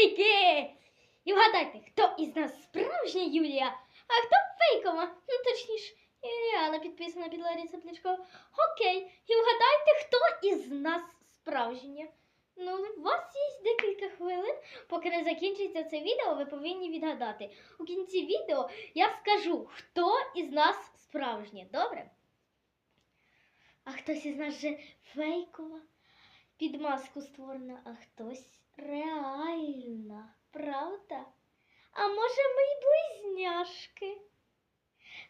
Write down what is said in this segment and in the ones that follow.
фейки! І вгадайте, хто із нас справжня Юлія, а хто фейкова? Ну, точніше, Юліана підписана під Лариса Плечко. Окей, і вгадайте, хто із нас справжня. Ну, у вас є декілька хвилин, поки не закінчиться це відео, ви повинні відгадати. У кінці відео я скажу, хто із нас справжнє. Добре? А хтось із нас же фейкова, під маску створена, а хтось реальна. Правда? А може ми й близняшки?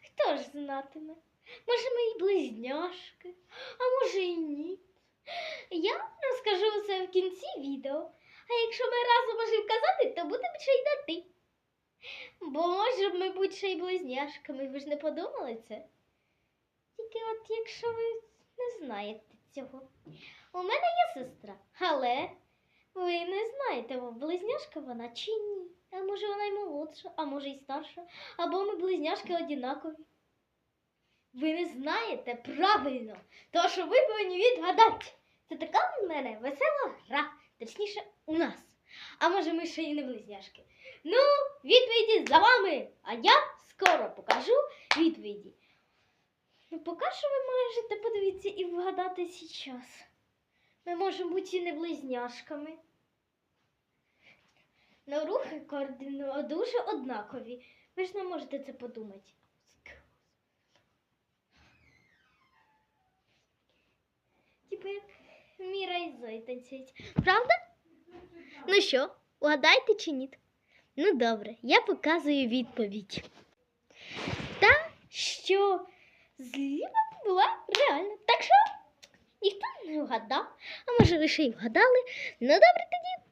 Хто ж знатиме? Може, ми й близняшки, а може й ні. Я розкажу це в кінці відео. А якщо ми разом можемо казати, то будемо ще й на ти. Бо може ми бути ще й близняшками, ви ж не подумали це? Тільки от якщо ви не знаєте цього. У мене є сестра, але ви не знаєте, близняшка вона чи ні. А може вона й молодша, а може й старша, або ми близняшки однакові. Ви не знаєте правильно, то що ви повинні відгадати. Це така в мене весела гра, точніше, у нас. А може ми ще й не близняшки. Ну, відповіді за вами, а я скоро покажу відповіді. Ну, поки що ви можете подивитися і вгадати зараз. Ми можемо бути і не близняшками. Но рухи координу дуже однакові. Ви ж не можете це подумати. Типу як Міра і Зой танцюють. Правда? Ну що, угадайте чи ні? Ну добре, я показую відповідь. Та, що зліва була реальна. Так що ніхто не вгадав. А може ви ще й вгадали? Ну добре тоді.